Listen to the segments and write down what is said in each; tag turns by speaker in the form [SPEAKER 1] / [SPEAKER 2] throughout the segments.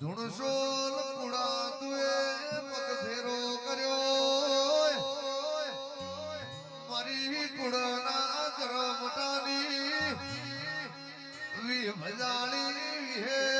[SPEAKER 1] ધૂણસોલ પુડા તુએ પગ ફેરો કર્યો મારી પુડાના કર મોટાની. વિહ મજાણી વિહે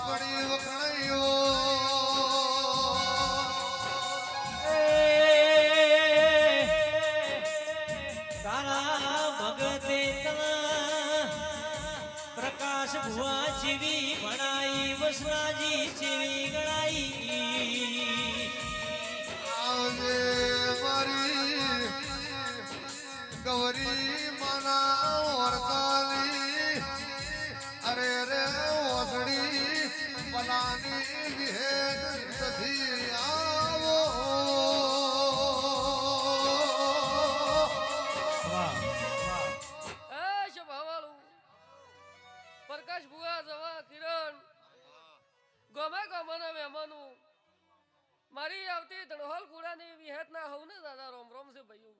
[SPEAKER 1] પડી વખણાયો
[SPEAKER 2] તારા ભગતે પ્રકાશ ભુવા જેવી ભણાઈ વસરાજી જેવી ગણાઈ.
[SPEAKER 1] આવજે મારી ગૌરી
[SPEAKER 3] મારી આવતી ધણહોલ ગુડાની વિહેત ના હવ ને દાદા રોમ રોમ છે ભાઈઓ.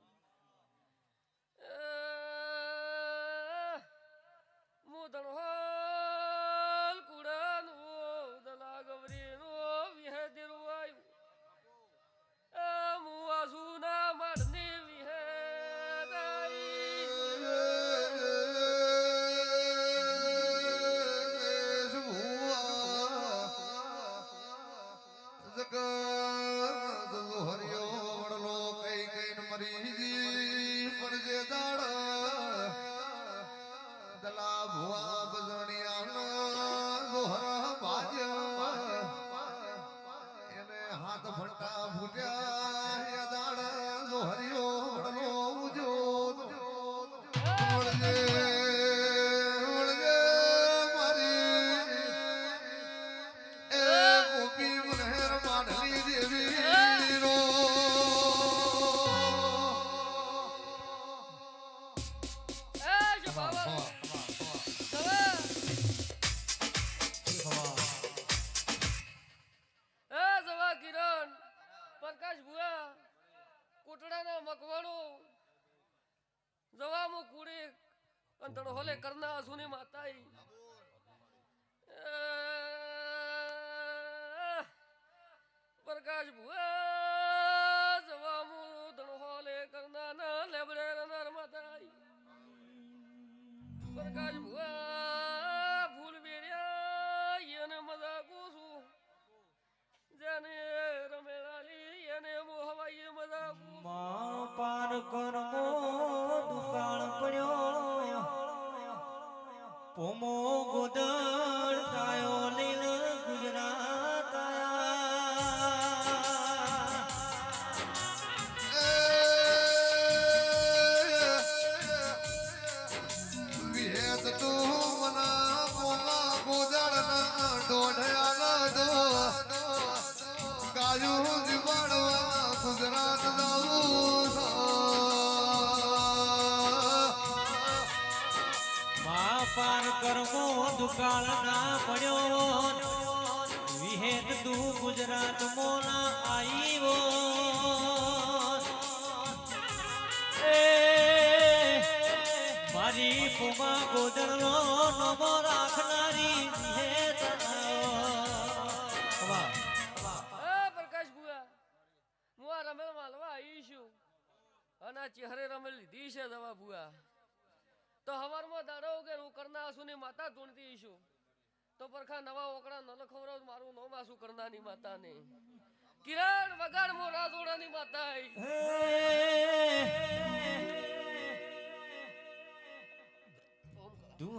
[SPEAKER 1] ફંટા ફૂટ્યા એ દાડ હરિયો વડલો ઉજો વળગે વળગે મારી એ ગોપી મનહેર માઢલી દેવી રો
[SPEAKER 3] એ શભાવાળું તમે સુની માતાઈ. પ્રકાશ ભુવા જવા ધણ હોલે કરના ના લેબડે રનાર માતાઈ. પ્રકાશ ભુવા ફૂલ બેર્યા એને મજા કુસું જેને એને મોહવાઈ મજા
[SPEAKER 2] માં પાર કરમો દુકાળ પડ્યો. પોમો ગોદળ થાયો લીલ ગુજરાત.
[SPEAKER 1] વિહેત તું મના મોમા ગોદળના દોઢયાના દો. કાજુ
[SPEAKER 2] માં પાર કરમો દુકાળ ના પડ્યો. વિહેત તું ગુજરાત મોના આવ્યો મારી પોમા ગોદરનો નમો રાખનારી વિહેત
[SPEAKER 3] પ્રકાશ ભુવા હું આ રમેલ માલવા આવી છું. અને ચહેરે રમેલ લીધી છે દવા ભુવા તો હવારમાં દાડો કે હું કરના આસુની માતા ધૂણતી ઈશું તો પરખા નવા ઓકડા ન લખવરાવ મારું નોમ આસુ કરનાની માતાને. કિરણ વગર મો રાધોડાની માતા આઈ.
[SPEAKER 2] તું